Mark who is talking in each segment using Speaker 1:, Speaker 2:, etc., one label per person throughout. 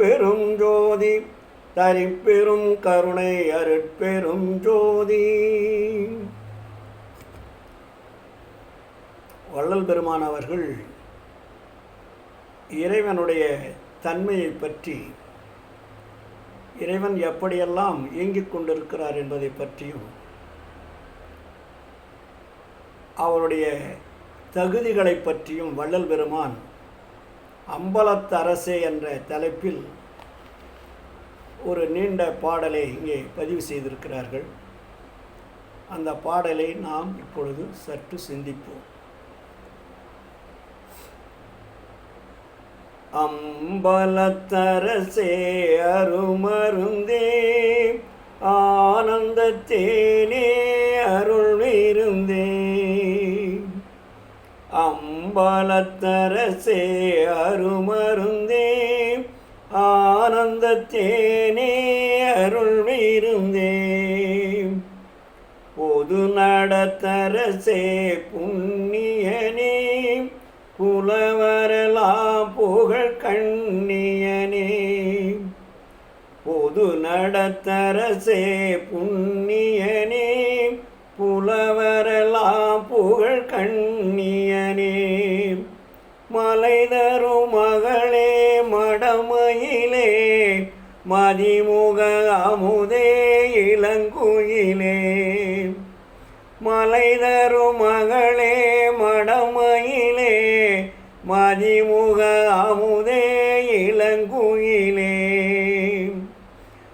Speaker 1: அருட்பெரும் ஜோதி ஜோதி தரிப்பெரும் கருணை அருட்பெரும் ஜோதி. வள்ளல் பெருமான் அவர்கள் இறைவனுடைய தன்மையை பற்றி இறைவன் எப்படியெல்லாம் இயங்கிக் கொண்டிருக்கிறார் என்பதை பற்றியும் அவருடைய தகுதிகளை பற்றியும் வள்ளல் பெருமான் அம்பலத்தரசே என்ற தலைப்பில் ஒரு நீண்ட பாடலை இங்கே பதிவு செய்திருக்கிறார்கள். அந்த பாடலை நாம் இப்பொழுது சற்று சிந்திப்போம். அம்பலத்தரசே அருமருந்தே ஆனந்தத்தேனே அருள் இருந்தே அம்பாலத்தரசே அருமருந்தே ஆனந்தத்தேனே அருள்மிருந்தே பொது நடத்தரசே புண்ணியனே. புலவரலாம் புகழ் கண்ணியனே. பொது நடத்தரசே புண்ணியனே. புலவரெல்லாம் புகழ் கண்ணியனே. மலை தரும் மகளே மடமயிலே மதிமுக அமுதே இளங்குயிலே. மலை தரும் மகளே மடமயிலே மதிமுக அமுதே இளங்குயிலே.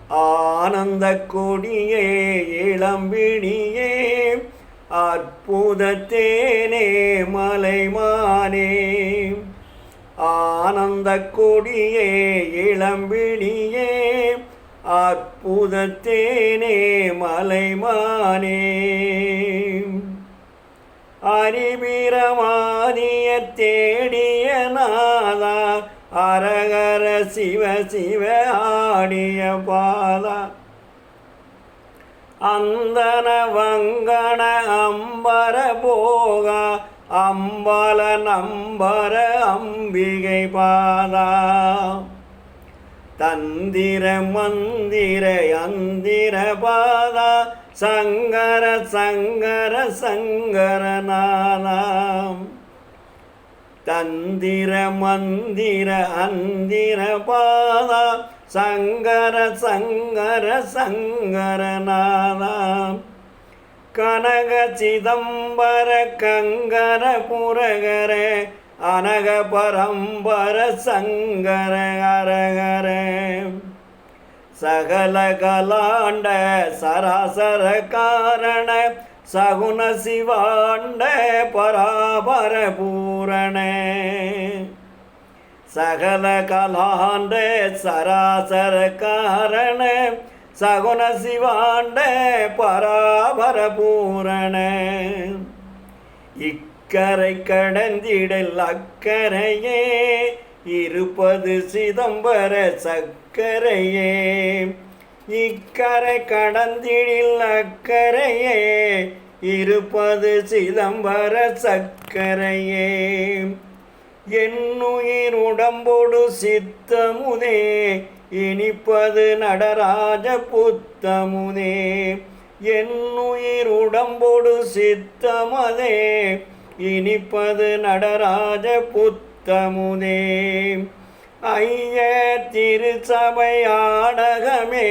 Speaker 1: ஆனந்த கொடியே இளம்பிடியே அற்புதத்தேனே மலைமானே. ஆனந்த கொடியே இளம்பிணியே அற்புதத்தேனே மலைமானே. அறிபிரமானிய தேடிய நாதா அரகர சிவ சிவ ஆடிய பாதா அந்தன வங்கண அம்பர போக அம்பல நம்பர அம்பிகை பாதா. தந்திர மந்திர அந்திர பாதா சங்கர சங்கர சங்கரநாதாம் தந்திர மந்திர அந்திர பாதா சங்கர சங்கர சங்கரநாதாம். கனக சிதம்பர கங்கர புரகர அனக பரம்பர சங்கர அரகர. சகல கலாண்ட சராசர காரண சகுன சிவாண்ட பராபர பூரண. சகல கலாண்ட சராசர காரண சகுன சிவாண்ட பராபர பூரண இக்கரை கடந்திடல் அக்கரையே இருப்பது சிதம்பர சக்கரையே. இக்கரை கடந்திடில் அக்கரையே இருப்பது சிதம்பர சக்கரையே. என்னுயிருடம்போடு சித்தமுதே இனிப்பது நடராஜ புத்தமுதே என்னுயிருடம்போடு சித்தமதே இனிப்பது நடராஜ புத்தமுதே ஐய திருச்சபை ஆடகமே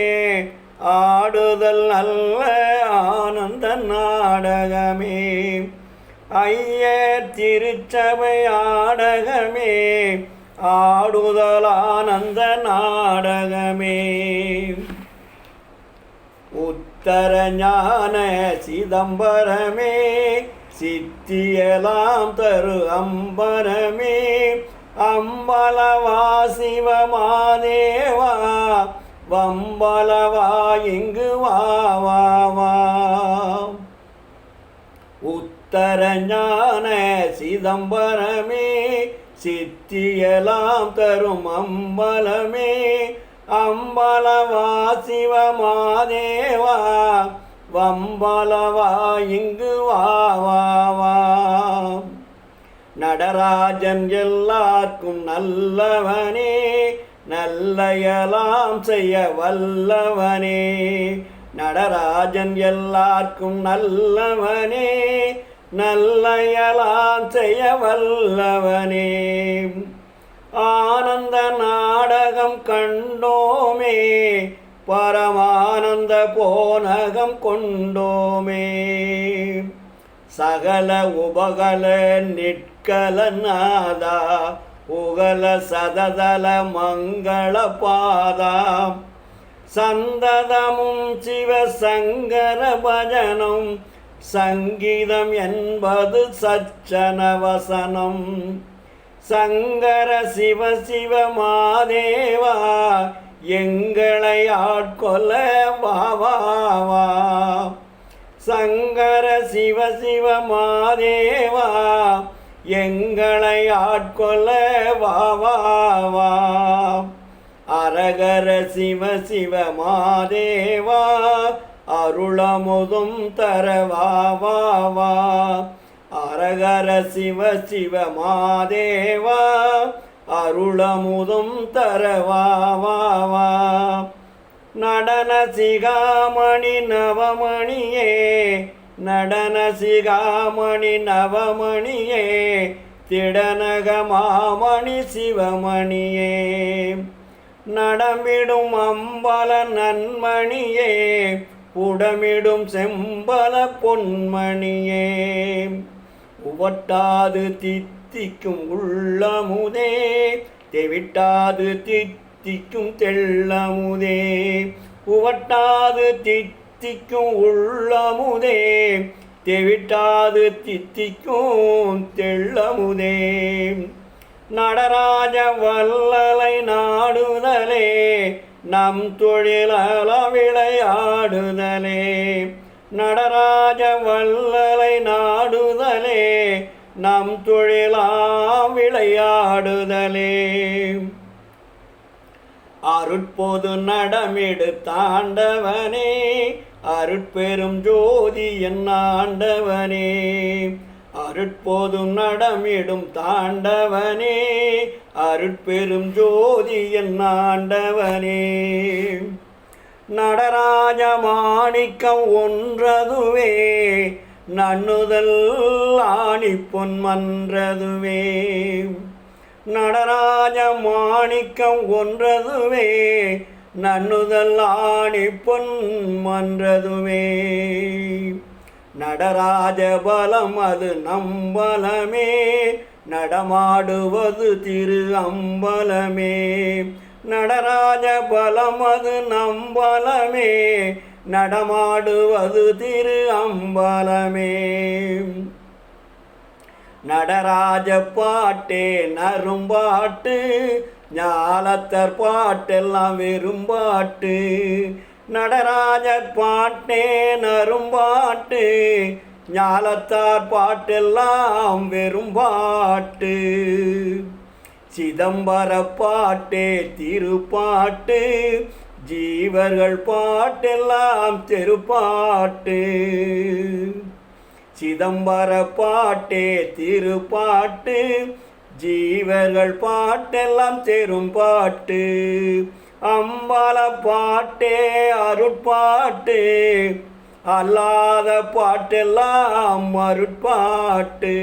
Speaker 1: ஆடுதல் நல்ல ஆனந்த நாடகமே. ஐயர் திருச்சபை ஆடகமே ஆடுதலானந்த நாடகமே. உத்தர ஞான சிதம்பரமே சித்தியலாம் தரு அம்பரமே. அம்பலவா சிவமாதேவா வம்பலவா இங்கு வா வா வா. தரஞான சிதம்பரமே சித்தியலாம் தரும் அம்பலமே. அம்பலவா சிவமாதேவா வம்பலவா இங்கு வாவா நடராஜன் எல்லாருக்கும் நல்லவனே நல்லயலாம் செய்ய வல்லவனே. நடராஜன் எல்லாருக்கும் நல்லவனே நல்லயலான் செய்ய வல்லவனே ஆனந்த நாடகம் கண்டோமே பரமானந்த போனகம் கொண்டோமே. சகல உபகல நிற்கலநாதா உகல சததல மங்கள பாதாம் சந்ததமும் சிவசங்கர பஜனம் சங்கீதம் என்பது சச்சன வசனம் சங்கர சிவ சிவ மாதேவா எங்களை ஆட்கொள்ள வா. சங்கர சிவ சிவ மாதேவா எங்களை ஆட்கொள்ள வா. அரகர சிவ சிவ மாதேவா அருளமுதும் தரவாவா அரகர சிவ சிவ மாதேவா. அருளமுதும் தரவாவா நடன சிகாமணி நவமணியே நடன சிகாமணி நவமணியே திடனக மாமணி சிவமணியே. நடமிடும் அம்பல நன்மணியே உடமிடும் செம்பல பொன்மணியே. உவட்டாது தித்திக்கும் உள்ளமுதே தெவிட்டாது தித்திக்கும் தெள்ளமுதே. உவட்டாது தித்திக்கும் உள்ளமுதே தெவிட்டாது தித்திக்கும் தெள்ளமுதே. நடராஜ வல்லலை நாடுதலே நம் தொழிலால விளையாடுதலே. நடராஜ வல்லலை நாடுதலே. நம் தொழிலா விளையாடுதலே. அருட்போது நடமிடு தாண்டவனே. அருட்பெரும் ஜோதி என் ஆண்டவனே. அருட்போதும் நடமிடும் தாண்டவனே அருட்பெரும் ஜோதி என் ஆண்டவனே. நடராஜ மாணிக்கம் ஒன்றதுவே நன்னுதல் ஆணி பொன்மன்றதுவே நடராஜ மாணிக்கம் ஒன்றதுவே நன்னுதல் ஆணி பொன்மன்றதுவே நடராஜ பலம் அது நம்பலமே நடமாடுவது திரு அம்பலமே நடராஜ பலம் அது நம்பலமே நடமாடுவது திரு அம்பலமே நடராஜ பாட்டே நரும்பாட்டு ஞாலத்தர் பாட்டெல்லாம் வெறும்பாட்டு. நடராஜர் பாட்டே நரும்பாட்டு ஞாலத்தார் பாட்டெல்லாம் வெறும் பாட்டு. சிதம்பர பாட்டே திருப்பாட்டு ஜீவர்கள் பாட்டெல்லாம் தெருப்பாட்டு. சிதம்பர பாட்டே திருப்பாட்டு ஜீவர்கள் பாட்டெல்லாம் தெரும் பாட்டு அம்பல பாட்டே அருட்பாட்டு. அல்லாத பாட்டெல்லாம் அருட்பாட்டு.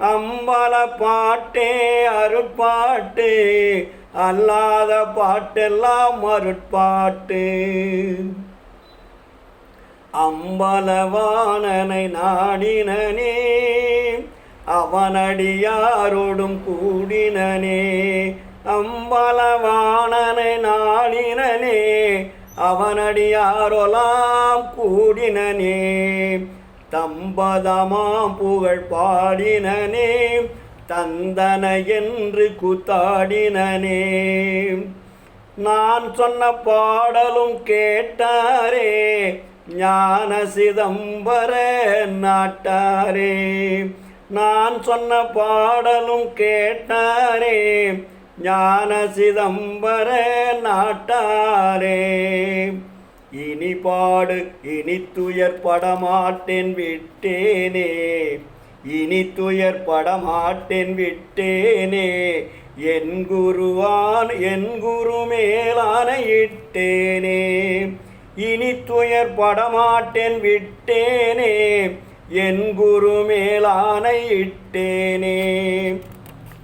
Speaker 1: அம்பல பாட்டே அருட்பாட்டு. அல்லாத பாட்டெல்லாம் அருட்பாட்டு. அம்பலவானனை நாடினனே அவனடியாரோடும் கூடினனே. அம்பலவானனை நாடினனே அவனடியாரொலாம் கூடினனே. தம்பதமாம் புகழ் பாடினனே தந்தன என்று கூத்தாடினனே. நான் சொன்ன பாடலும் கேட்டாரே ஞான சிதம்பர நாட்டாரே. நான் சொன்ன பாடலும் கேட்டாரே ஞான சிதம்பர நாட்டாரே. இனி பாடு இனி துயர் படமாட்டேன் விட்டேனே. இனி துயர் படமாட்டேன் விட்டேனே. என் குருவான் என் குரு மேலான இட்டேனே. இனி துயர் படமாட்டேன் விட்டேனே. என் குரு மேலான இட்டேனே.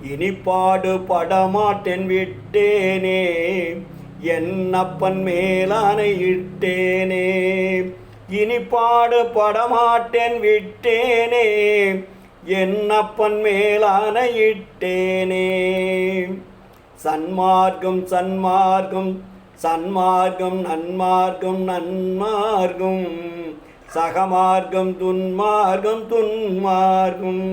Speaker 1: இனி பாடு படமாட்டேன் விட்டேனே என் அப்பன் மேலானை இட்டேனே. இனி பாடு படமாட்டேன் விட்டேனே என்னப்பன் மேலானை இட்டேனே. சன்மார்க்கம் சன்மார்க்கம் சன்மார்க்கம் நன்மார்க்கம் நன்மார்க்கம். சகமார்க்கம் துன்மார்க்கம் துன்மார்க்கம்.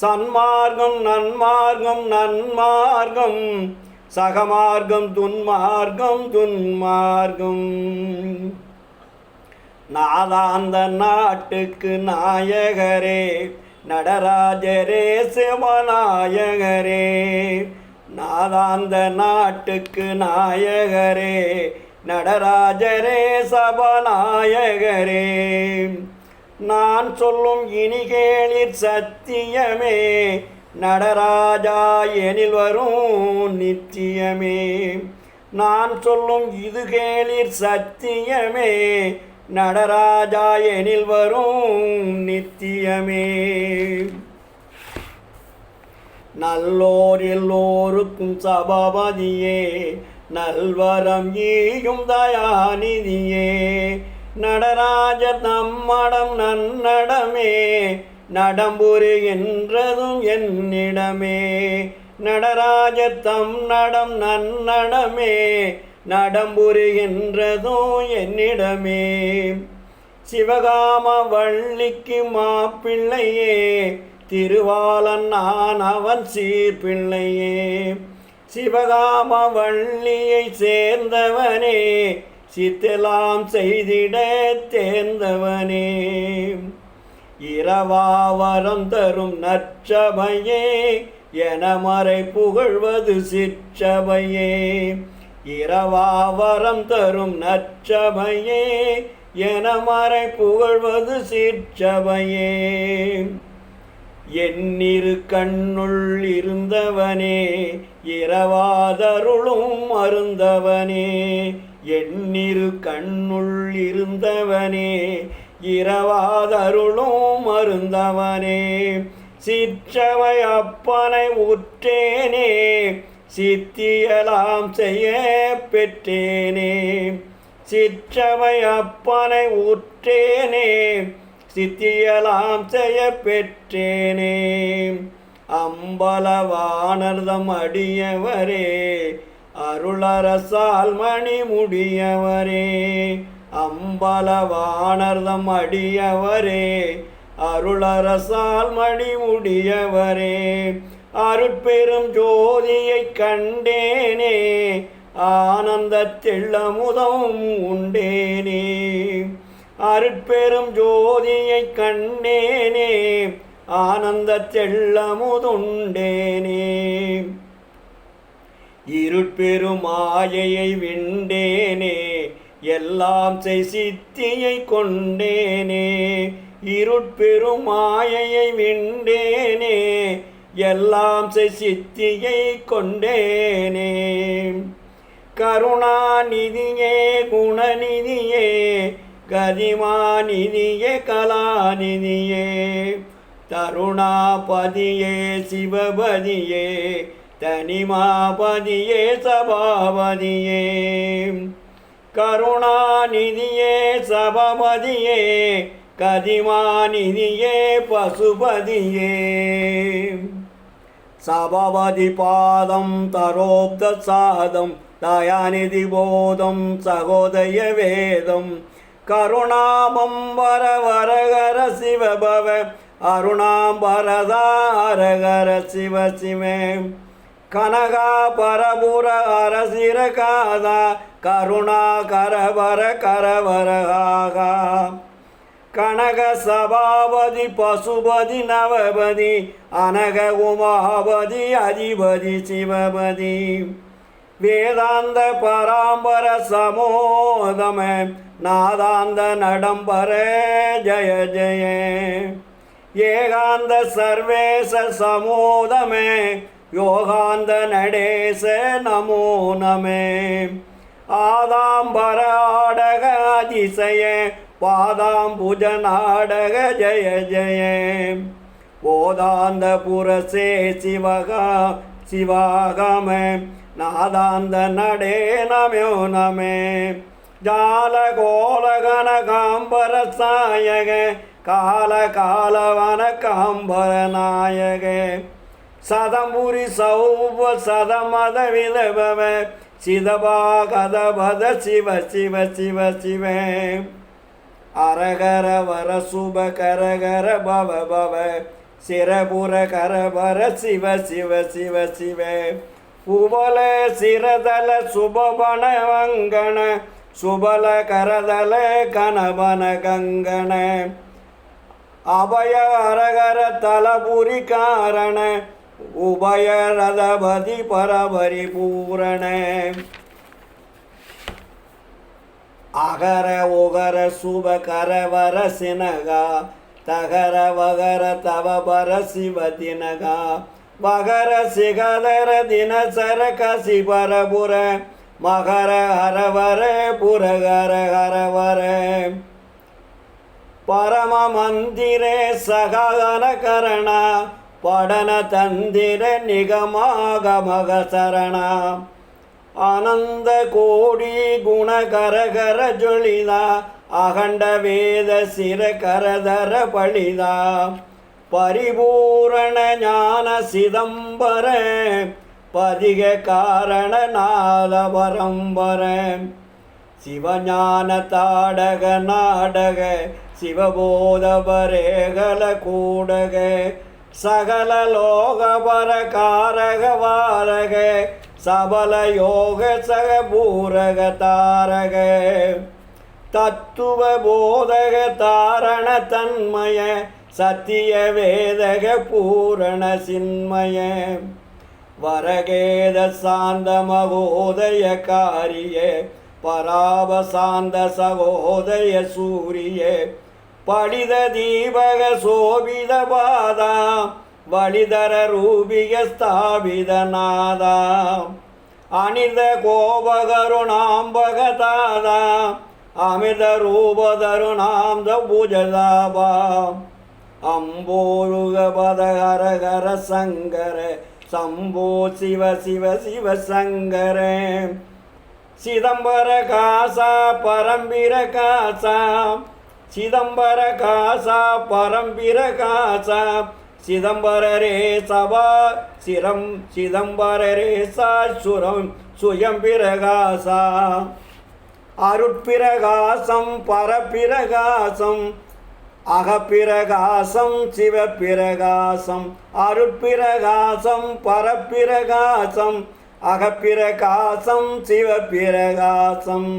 Speaker 1: சன்மார்க்கம் நன்மார்க்கம் நன்மார்க்கம். சகமார்க்கம் துன்மார்க்கம் துன்மார்க்கம். நாதாந்த நாட்டுக்கு நாயகரே நடராஜரே சிவநாயகரே. நாதாந்த நாட்டுக்கு நாயகரே நடராஜரே சபநாயகரே. நான் சொல்லும் இனிகேளிர் சத்தியமே நடராஜா எனில் வரும் நித்தியமே. நான் சொல்லும் இது கேளிர் சத்தியமே நடராஜா எனில் வரும் நித்தியமே. நல்லோர் எல்லோருக்கும் சபாபதியே நல்வரம் ஈயும் தயாநிதியே. நடராஜ நம்மடம் நன்னடமே நடம்புரு என்றதும் என்னிடமே. நடராஜ தம் நடம் நன்னடமே நடம்புரு என்றதும் என்னிடமே. சிவகாம வள்ளிக்கு மாப்பிள்ளையே திருவாளன் நான் அவன் சீர்பிள்ளையே. சிவகாம வள்ளியை சேர்ந்தவனே சித்தலாம் செய்திட தேர்ந்தவனே. இரவாவரம் தரும் நற்சபையே என மறை புகழ்வது சிற்றபையே இரவாவரம் தரும் நற்சபையே என மறை புகழ்வது சிற்றபையே என்னிரு கண்ணுள் இருந்தவனே இரவாதருளும் அருந்தவனே. எண்ணிரு கண்ணுள் இருந்தவனே இரவாதருளும் மருந்தவனே சிற்றவை அப்பனை உற்றேனே சித்தியலாம் செய்ய பெற்றேனே. சிற்றவை அப்பனை உற்றேனே சித்தியலாம் செய்ய பெற்றேனே. அம்பலவானர்தம் அடியவரே அருளரசால் மணி முடியவரே அம்பலவானர்தம் அடியவரே அருளரசால் மணி முடியவரே அருட்பெரும் ஜோதியை கண்டேனே ஆனந்த தெள்ளமுதம் உண்டேனே. அருட்பெரும் ஜோதியை கண்டேனே ஆனந்த தெள்ளமுதுண்டேனே. இருட்பெரும் மாயையை விண்டேனே எல்லாம் செய் சித்தியை கொண்டேனே. இருட்பெரும் மாயையை விண்டேனே எல்லாம் செய் சித்தியை கொண்டேனே. கருணாநிதியே குணநிதியே கதிமாநிதியே கலாநிதியே. தருணாபதியே சிவபதியே தனிமாபதியே சபாபதியே. கருணாநிதியே சபபதியே கதிமாநிதியே பசுபதியே. சபபதி பாதம் தரோப்த சாதம் தயாநிதி போதம் சகோதய வேதம். கருணாமம் வர வரகர சிவபவ அருணாம்பரதாரகர சிவ சிவம் கனகா பரபுர அரசிர காதா கருணா கரவர கரவரகாகா. கனக சபாபதி பசுபதி நவபதி அனக உமாபதி அதிபதி சிவபதி. வேதாந்த பராம்பர சமோதம நாதாந்த நடம்பர ஜய ஜய. ஏகாந்த சர்வேச சமோதமே யோகாந்த நடேச நமோ நமே. ஆதாம்பர ஆடக அதிசய பாதாம்புஜ நாடக ஜய ஜய. ஓதாந்த புரசே சிவகா சிவாகம. நாதாந்த நடே நமோ நமே. ஜால கோலகன காம்பர சாயக கால காலவன காம்பர நாயக சௌப சதமத விதபவ சிதபா கதபத சிவ சிவ சிவ சிவ. அரகர வர சுப கரகர பவ பவ. சிரபுர கரபர சிவ சிவ சிவ சிவ. உபல சிரதல சுபபண வங்கண சுபல கரதல கணவன கங்கண அபய அரகர தலபுரி காரண. உபயரதபதி பரபரிபூரண அகர உகர சுப கரவர சினகா தகர வகர தவபர சிவ தினகா. வகர சிகதர தினசர கசி பரபுர மகர ஹரவர புரகர ஹரவர. பரம மந்திரே சககன கரணா படன தந்திர நிகமாகமக சரண ஆனந்த கோடி குணகரகர ஜொலிதா அகண்ட வேத சிர கரதர பழிதா பரிபூரண ஞான சிதம்பர பதிக காரண நாத பரம்பர சிவஞான தாடக நாடக சிவபோதபரேகல கூடக சகல லோகபர காரக வாரக சபல யோக சக பூரக தாரக தத்துவ போதக தாரண தன்மய சத்திய வேதக பூரண சின்மய. வரகேத சாந்த மகோதய காரிய பராபசாந்த சகோதய சூரிய படித தீபக சோபித பாதா வழிதர ரூபிக ஸ்தாபித நாதா அனித கோபகருணாம்பக தாதா அமிர்த ரூபதருணாம் புஜதாபா அம்போருக பதகரகர சங்கர சம்போ சிவ சிவ சிவ சங்கர. சிதம்பர காசா பரம்பிர காசா சிதம்பர காசா பரம்பிர காசா சிதம்பரரே சபா சிரம் சிதம்பரரே சா சுரம் சுயம் அருட்பிரகாசம் பரப்பிரகாசம் அகப்பிரகாசம் சிவப்பிரகாசம். அருட்பிரகாசம் பரப்பிரகாசம் அகப்பிரகாசம் சிவப்பிரகாசம்.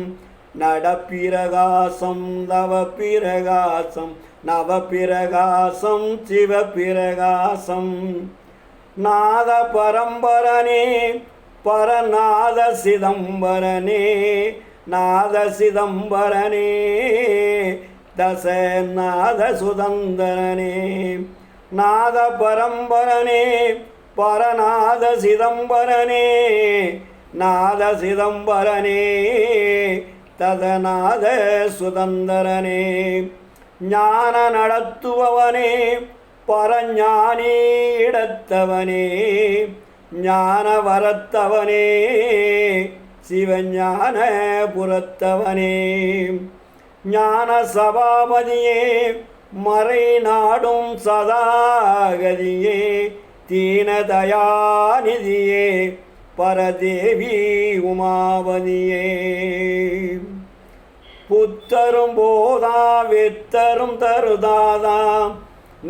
Speaker 1: நடப்பிரகாசம் தவ பிரகாசம் நவ பிரகாசம் சிவ பிரகாசம் நாத பரம்பரனே பரநாத சிதம்பரனே நாத சிதம்பரனே தசநாத சுதந்தரனே நாத பரம்பரனே பரநாத சிதம்பரனே நாத சிதம்பரனே ததநாத சுதந்தரனே. ஞான நடத்துபவனே பரஞானி இடத்தவனே. ஞான வரத்தவனே சிவஞான புறத்தவனே ஞான சபாபதியே மறை நாடும் சதாகதியே. தீனதயாநிதியே பரதேவி உமாவதியே புத்தரும் போதா வித்தரும் தருதாதா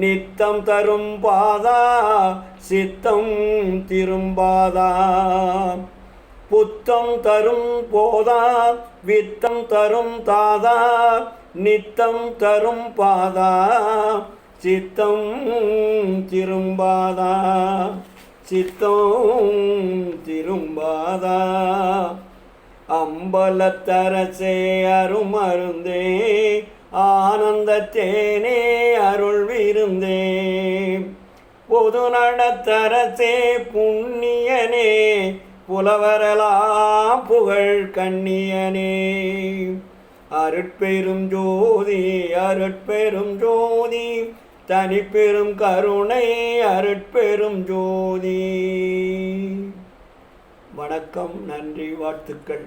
Speaker 1: நித்தம் தரும் பாதா சித்தம் திரும்பாதா. புத்தம் தரும் போதா வித்தம் தரும் தாதா நித்தம் தரும் பாதா சித்தம் திரும்பாதா. சித்தம் திரும்பாதா. அம்பலத்தரசே அருமருந்தே ஆனந்த தேனே அருள் விருந்தே பொது நடத்தரசே புண்ணியனே புலவரலாம் புகழ் கண்ணியனே. அருட்பெரும் ஜோதி அருட்பெரும் ஜோதி தனிப்பெரும் கருணை அருட்பெரும் ஜோதி. வணக்கம் நன்றி வாழ்த்துக்கள்.